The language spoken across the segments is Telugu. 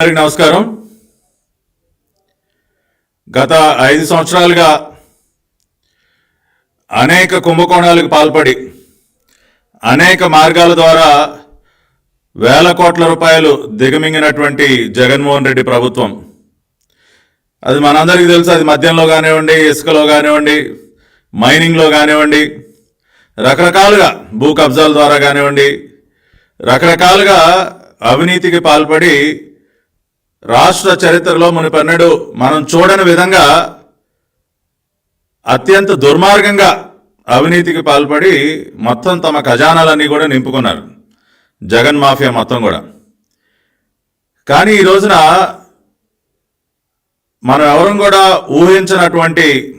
అందరికి నమస్కారం. గత ఐదు సంవత్సరాలుగా అనేక కుంభకోణాలకు పాల్పడి అనేక మార్గాల ద్వారా వేల కోట్ల రూపాయలు దిగమింగినటువంటి జగన్మోహన్ రెడ్డి ప్రభుత్వం. అది మనందరికీ తెలుసు అది మద్యంలో కానివ్వండి ఇసుకలో కానివ్వండి మైనింగ్లో కానివ్వండి రకరకాలుగా భూ కబ్జాల ద్వారా కానివ్వండి రకరకాలుగా అవినీతికి పాల్పడి రాష్ట్ర చరిత్రలో మునిపన్నడు మనం చూడని విధంగా అత్యంత దుర్మార్గంగా అవినీతికి పాల్పడి మొత్తం తమ ఖజానాలన్నీ కూడా నింపుకున్నారు. జగన్ మాఫియా మొత్తం కూడా. కానీ ఈ రోజున మనం ఎవరం కూడా ఊహించినటువంటి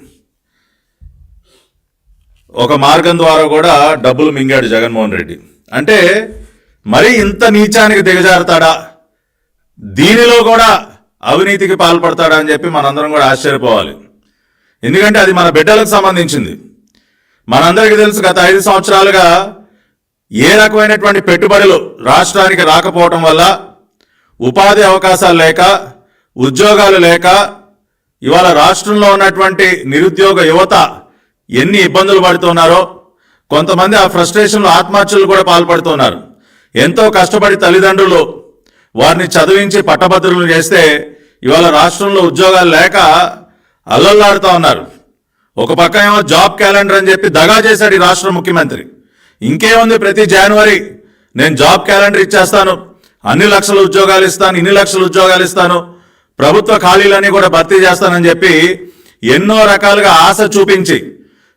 ఒక మార్గం ద్వారా కూడా డబ్బులు మింగాడు జగన్మోహన్ రెడ్డి. అంటే మరి ఇంత నీచానికి దిగజారుతాడా? దీనిలో కూడా అవినీతికి పాల్పడతాడని అని చెప్పి మనందరం కూడా ఆశ్చర్యపోవాలి. ఎందుకంటే అది మన బిడ్డలకు సంబంధించింది. మనందరికీ తెలుసు గత ఐదు సంవత్సరాలుగా ఏ రకమైనటువంటి పెట్టుబడులు రాష్ట్రానికి రాకపోవటం వల్ల ఉపాధి అవకాశాలు లేక ఉద్యోగాలు లేక ఇవాళ రాష్ట్రంలో ఉన్నటువంటి నిరుద్యోగ యువత ఎన్ని ఇబ్బందులు పడుతున్నారో కొంతమంది ఆ ఫ్రస్ట్రేషన్లో ఆత్మహత్యలు కూడా పాల్పడుతున్నారు. ఎంతో కష్టపడి తల్లిదండ్రులు వారిని చదివించి పట్టభద్రులు చేస్తే ఇవాళ రాష్ట్రంలో ఉద్యోగాలు లేక అల్లల్లాడుతూ ఉన్నారు. ఒక పక్క ఏమో జాబ్ క్యాలెండర్ అని చెప్పి దగా చేశాడు ఈ రాష్ట్ర ముఖ్యమంత్రి. ఇంకేముంది ప్రతి జనవరి నేను జాబ్ క్యాలెండర్ ఇచ్చేస్తాను అన్ని లక్షల ఉద్యోగాలు ఇస్తాను ఇన్ని లక్షల ఉద్యోగాలు ఇస్తాను ప్రభుత్వ ఖాళీలన్నీ కూడా భర్తీ చేస్తానని చెప్పి ఎన్నో రకాలుగా ఆశ చూపించి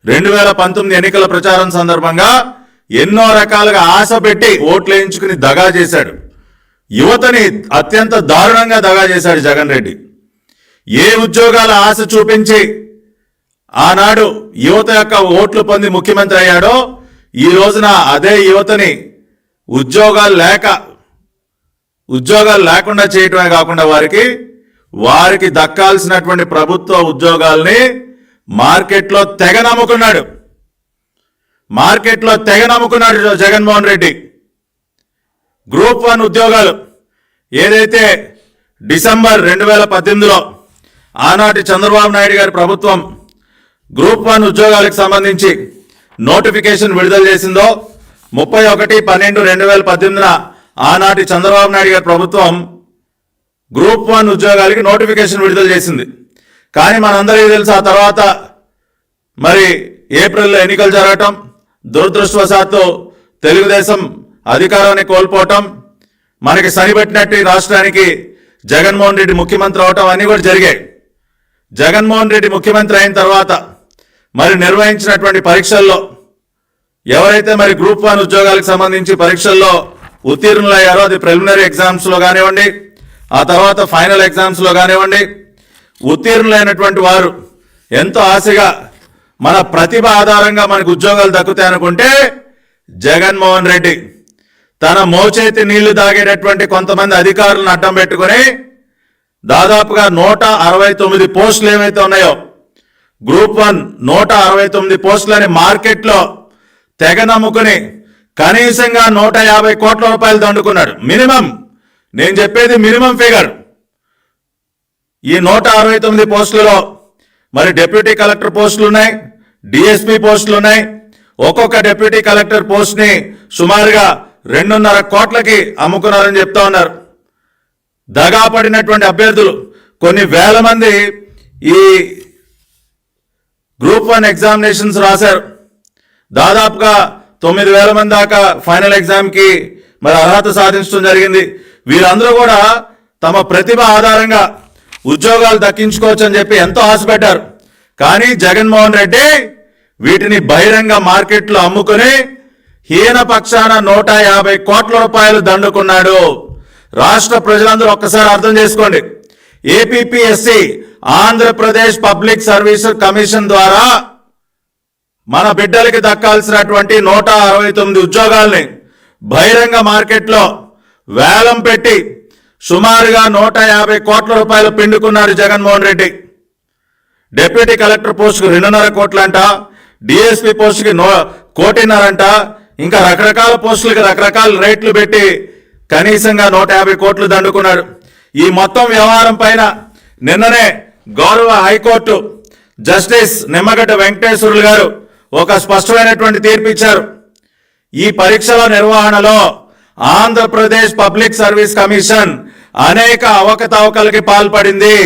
రెండు వేల పంతొమ్మిది ఎన్నికల ప్రచారం సందర్భంగా ఎన్నో రకాలుగా ఆశ పెట్టి ఓట్లు వేయించుకుని దగా చేశాడు. యువతని అత్యంత దారుణంగా దగా చేశాడు జగన్ రెడ్డి. ఏ ఉద్యోగాల ఆశ చూపించి ఆనాడు యువత యొక్క ఓట్లు పొంది ముఖ్యమంత్రి అయ్యాడో ఈ రోజున అదే యువతని ఉద్యోగాలు లేక ఉద్యోగాలు లేకుండా చేయటమే కాకుండా వారికి వారికి దక్కాల్సినటువంటి ప్రభుత్వ ఉద్యోగాల్ని మార్కెట్లో తెగ నమ్ముకున్నాడు. మార్కెట్లో తెగ నమ్ముకున్నాడు జగన్మోహన్ రెడ్డి. గ్రూప్ వన్ ఉద్యోగాలు ఏదైతే డిసెంబర్ రెండు వేల పద్దెనిమిదిలో ఆనాటి చంద్రబాబు నాయుడు గారి ప్రభుత్వం గ్రూప్ వన్ ఉద్యోగాలకు సంబంధించి నోటిఫికేషన్ విడుదల చేసిందో ముప్పై ఒకటి పన్నెండు రెండు వేల పద్దెనిమిదిన ఆనాటి చంద్రబాబు నాయుడు గారి ప్రభుత్వం గ్రూప్ వన్ ఉద్యోగాలకి నోటిఫికేషన్ విడుదల చేసింది. కానీ మనందరికీ తెలుసు ఆ తర్వాత మరి ఏప్రిల్లో ఎన్నికలు జరగటం దురదృష్టవశాత్తు తెలుగుదేశం అధికారాన్ని కోల్పోవటం మనకి సరిపెట్టినట్టు ఈ రాష్ట్రానికి జగన్మోహన్ రెడ్డి ముఖ్యమంత్రి అవటం అన్నీ కూడా జరిగాయి. జగన్మోహన్ రెడ్డి ముఖ్యమంత్రి అయిన తర్వాత మరి నిర్వహించినటువంటి పరీక్షల్లో ఎవరైతే మరి గ్రూప్ వన్ ఉద్యోగాలకు సంబంధించి పరీక్షల్లో ఉత్తీర్ణులయ్యారో అది ప్రిలిమినరీ ఎగ్జామ్స్లో కానివ్వండి ఆ తర్వాత ఫైనల్ ఎగ్జామ్స్లో కానివ్వండి ఉత్తీర్ణులైనటువంటి వారు ఎంతో ఆశగా మన ప్రతిభ ఆధారంగా మనకు ఉద్యోగాలు దక్కుతాయి అనుకుంటే జగన్మోహన్ రెడ్డి తన మోచేతి నీళ్ళు తాగేటటువంటి కొంతమంది అధికారులను అడ్డం పెట్టుకుని దాదాపుగా నూట అరవై తొమ్మిది పోస్టులు ఏవైతే ఉన్నాయో గ్రూప్ వన్ నూట అరవై తొమ్మిది పోస్టులని మార్కెట్లో తెగ నమ్ముకుని కనీసంగా నూట యాభై కోట్ల రూపాయలు దండుకున్నాడు. మినిమం నేను చెప్పేది మినిమం ఫిగర్. ఈ నూట అరవై తొమ్మిది పోస్టులలో మరి డిప్యూటీ కలెక్టర్ పోస్టులు ఉన్నాయి డిఎస్పీ పోస్టులు ఉన్నాయి. ఒక్కొక్క డిప్యూటీ కలెక్టర్ పోస్ట్ని సుమారుగా రెండున్నర కోట్లకి అమ్ముకున్నారని చెప్తా ఉన్నారు. దగా పడినటువంటి అభ్యర్థులు కొన్ని వేల మంది ఈ గ్రూప్ వన్ ఎగ్జామినేషన్స్ రాశారు. దాదాపుగా తొమ్మిది వేల మంది దాకా ఫైనల్ ఎగ్జామ్కి మరి అర్హత సాధించడం జరిగింది. వీరందరూ కూడా తమ ప్రతిభ ఆధారంగా ఉద్యోగాలు దక్కించుకోవచ్చు అని చెప్పి ఎంతో ఆశపెట్టారు కానీ జగన్మోహన్ రెడ్డి వీటిని బహిరంగ మార్కెట్లో అమ్ముకుని హీన పక్షాన నూట యాభై కోట్ల రూపాయలు దండుకున్నాడు. రాష్ట్ర ప్రజలందరూ ఒక్కసారి అర్థం చేసుకోండి. APSC Andhra Pradesh public service commission ద్వారా మన బిడ్డలకి దక్కాల్సినటువంటి నూట అరవై తొమ్మిది ఉద్యోగాల్ని బహిరంగ మార్కెట్లో వేలం పెట్టి సుమారుగా నూట యాభై కోట్ల రూపాయలు పిండుకున్నారు జగన్మోహన్ రెడ్డి. డిప్యూటీ కలెక్టర్ పోస్టుకు రెండున్నర కోట్లంట డిఎస్పీ పోస్టుకి నో కోటిన్నరంట ఇంకా రకరకాల పోస్టులకి రకరకాల రేట్లు పెట్టి కనీసంగా నూట యాభై కోట్లు దండుకున్నాడు. ఈ మొత్తం వ్యవహారం పైన నిన్ననే గౌరవ హైకోర్టు జస్టిస్ నిమ్మగడ్డ వెంకటేశ్వరులు గారు ఒక స్పష్టమైనటువంటి తీర్పు ఇచ్చారు ఈ పరీక్షల నిర్వహణలో ఆంధ్రప్రదేశ్ పబ్లిక్ సర్వీస్ కమిషన్ అనేక అవకతవకలకి పాల్పడింది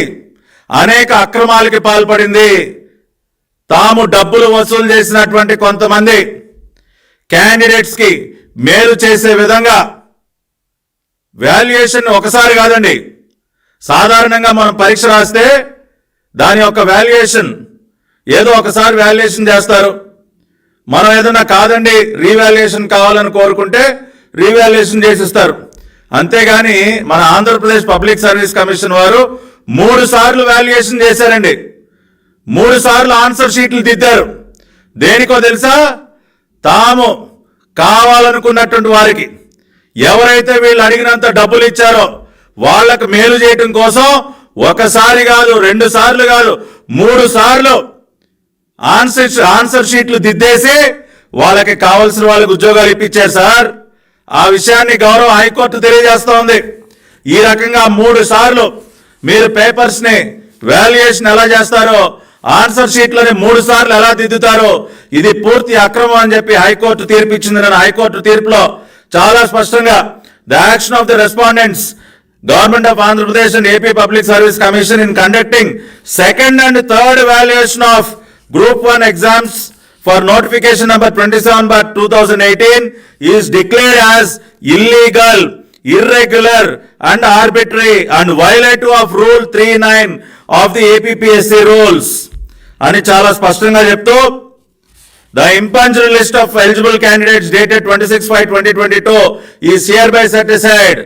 అనేక అక్రమాలకి పాల్పడింది. తాము డబ్బులు వసూలు చేసినటువంటి కొంతమంది క్యాండిడేట్స్కి మేలు చేసే విధంగా వాల్యుయేషన్ ఒకసారి కాదండి. సాధారణంగా మనం పరీక్ష రాస్తే దాని యొక్క వాల్యుయేషన్ ఏదో ఒకసారి వాల్యుయేషన్ చేస్తారు. మనం ఏదైనా కాదండి రీవాల్యుయేషన్ కావాలని కోరుకుంటే రీవాల్యుయేషన్ చేసిస్తారు. అంతేగాని మన ఆంధ్రప్రదేశ్ పబ్లిక్ సర్వీస్ కమిషన్ వారు మూడు సార్లు వాల్యుయేషన్ చేశారండి. మూడు సార్లు ఆన్సర్ షీట్లు దిద్దారు. దేనికో తెలుసా? తాము కావాలనుకున్నటువంటి వారికి ఎవరైతే వీళ్ళు అడిగినంత డబ్బులు ఇచ్చారో వాళ్ళకు మేలు చేయటం కోసం ఒకసారి కాదు రెండు సార్లు కాదు మూడు సార్లు ఆన్సర్ ఆన్సర్ షీట్లు దిద్దేసి వాళ్ళకి కావలసిన వాళ్ళకి ఉద్యోగాలు ఇప్పించారు సార్. ఆ విషయాన్ని గౌరవ హైకోర్టు తెలియజేస్తోంది ఈ రకంగా మూడు సార్లు మీరు పేపర్స్ని వాల్యుయేషన్ ఎలా చేస్తారో ఆన్సర్ షీట్లని మూడు సార్లు ఎలా దిద్దుతారో ఇది పూర్తి అక్రమం అని చెప్పి హైకోర్టు తీర్పు ఇచ్చిందని హైకోర్టు తీర్పులో చాలా స్పష్టంగా the action of the respondents government of Andhra Pradesh and AP public service commission in conducting second and third valuation of group one exams for notification number twenty notification number 27 by 2018 is declared as illegal, irregular and arbitrary and violative of rule 39 of the APPSC rules. అని చాలా స్పష్టంగా చెప్తూ the impugned list of eligible candidates dated twenty six five twenty twenty two is hereby set aside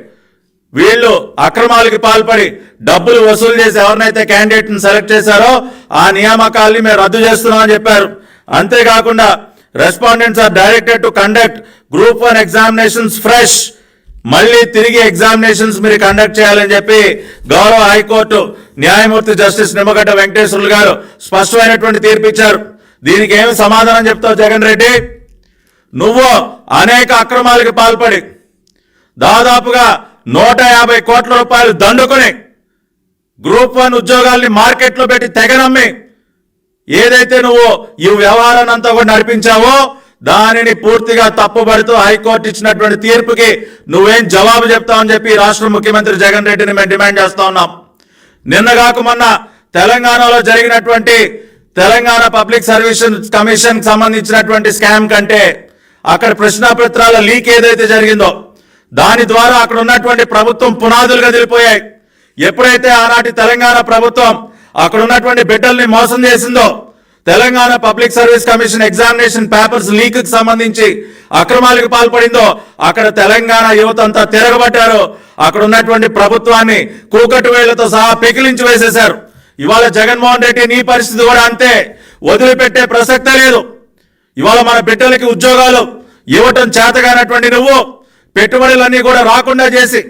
వీళ్ళు అక్రమాలకి పాల్పడి డబ్బులు వసూలు చేసి ఎవరినైతే క్యాండిడేట్ని సెలెక్ట్ చేశారో ఆ నియామకాల్ని మేము రద్దు చేస్తున్నామని చెప్పారు. అంతేకాకుండా respondents are directed to conduct group one examinations fresh. మళ్ళీ తిరిగి ఎగ్జామినేషన్స్ మీరు కండక్ట్ చేయాలని చెప్పి గౌరవ హైకోర్టు న్యాయమూర్తి జస్టిస్ నిమ్మగడ్డ వెంకటేశ్వర్లు గారు స్పష్టమైనటువంటి తీర్పు ఇచ్చారు. దీనికి ఏమి సమాధానం చెప్తావు జగన్ రెడ్డి? నువ్వు అనేక అక్రమాలకు పాల్పడి దాదాపుగా నూట యాభై కోట్ల రూపాయలు దండుకొని గ్రూప్ వన్ ఉద్యోగాల్ని మార్కెట్లో పెట్టి తెగనమ్మి ఏదైతే నువ్వు ఈ వ్యవహారాన్ని అంతా కూడా నడిపించావో దానిని పూర్తిగా తప్పుపడుతూ హైకోర్టు ఇచ్చినటువంటి తీర్పుకి నువ్వేం జవాబు చెప్తావని చెప్పి రాష్ట్ర ముఖ్యమంత్రి జగన్ రెడ్డిని మేము డిమాండ్ చేస్తా ఉన్నాం. నిన్నగాక మొన్న తెలంగాణలో జరిగినటువంటి తెలంగాణ పబ్లిక్ సర్వీస్ కమిషన్ సంబంధించినటువంటి స్కామ్ కంటే అక్కడ ప్రశ్నాపత్రాల లీక్ ఏదైతే జరిగిందో దాని ద్వారా అక్కడ ఉన్నటువంటి ప్రభుత్వం పునాదులుగా తెలిపోయాయి ఎప్పుడైతే ఆనాటి తెలంగాణ ప్రభుత్వం అక్కడ ఉన్నటువంటి బిడ్డల్ని మోసం చేసిందో Telangana public service commission examination papers లీక్కి సంబంధించి అక్రమాలకు పాల్పడిందో అక్కడ తెలంగాణ యువత అంతా తిరగబట్టారు. అక్కడ ఉన్నటువంటి ప్రభుత్వాన్ని కూకటి వేళ్ళతో సహా పెకిలించి వేసేశారు. ఇవాళ జగన్మోహన్ రెడ్డి నీ పరిస్థితి కూడా అంతే. వదిలిపెట్టే ప్రసక్తే లేదు. ఇవాళ మన బిడ్డలకి ఉద్యోగాలు ఇవ్వటం చేతగానటువంటి నువ్వు. పెట్టుబడులన్నీ కూడా రాకుండా చేసి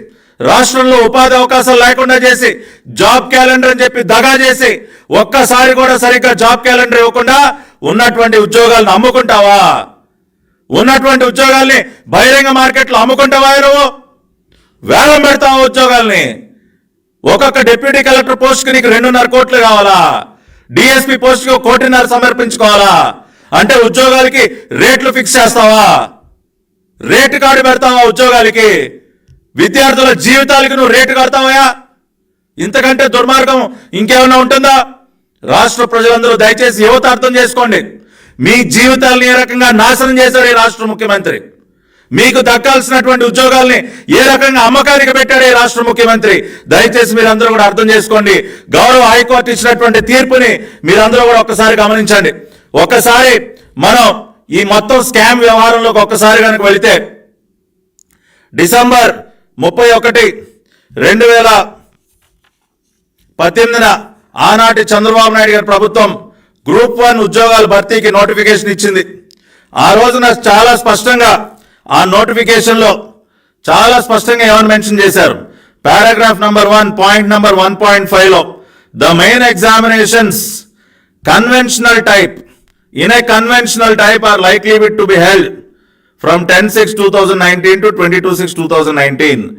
రాష్ట్రంలో ఉపాధి అవకాశాలు లేకుండా చేసి జాబ్ క్యాలెండర్ అని చెప్పి దగా చేసి ఒక్కసారి కూడా సరిగ్గా జాబ్ క్యాలెండర్ ఇవ్వకుండా ఉన్నటువంటి ఉద్యోగాలను అమ్ముకుంటావా? ఉన్నటువంటి ఉద్యోగాల్ని బహిరంగ మార్కెట్లో అమ్ముకుంటావా నువ్వు? వేలం పెడతావా ఉద్యోగాల్ని? ఒక్కొక్క డిప్యూటీ కలెక్టర్ పోస్ట్కి నీకు రెండున్నర కోట్లు కావాలా? డిఎస్పీ పోస్ట్కి కోటిన్నర సమర్పించుకోవాలా? అంటే ఉద్యోగాలకి రేట్లు ఫిక్స్ చేస్తావా? రేటు కార్డు పెడతావా ఉద్యోగాలకి? విద్యార్థుల జీవితాలకు నువ్వు రేటు కడతావా ఇంతకంటే దుర్మార్గం ఇంకేమైనా ఉంటుందా? రాష్ట్ర ప్రజలందరూ దయచేసి యువత అర్థం చేసుకోండి. మీ జీవితాలను ఏ రకంగా నాశనం చేశారు ఈ రాష్ట్ర ముఖ్యమంత్రి? మీకు దక్కాల్సినటువంటి ఉద్యోగాల్ని ఏ రకంగా అమ్మకానికి పెట్టాడు ఈ రాష్ట్ర ముఖ్యమంత్రి? దయచేసి మీరందరూ కూడా అర్థం చేసుకోండి. గౌరవ హైకోర్టు ఇచ్చినటువంటి తీర్పుని మీరందరూ కూడా ఒక్కసారి గమనించండి. ఒక్కసారి మనం ఈ మొత్తం స్కామ్ వ్యవహారంలోకి ఒక్కసారి కనుక వెళితే డిసెంబర్ ముప్పై ఒకటి రెండు వేల పద్దెనిమిదిన ఆనాటి చంద్రబాబు నాయుడు గారి ప్రభుత్వం గ్రూప్ వన్ ఉద్యోగాల భర్తీకి నోటిఫికేషన్ ఇచ్చింది. ఆ రోజున చాలా స్పష్టంగా ఆ నోటిఫికేషన్లో చాలా స్పష్టంగా ఏమని మెన్షన్ చేశారు? Paragraph number one point number one point ఫైవ్లో the main examinations conventional type. In a conventional type are likely to be held. From 10 6 2019 to 22 6 2019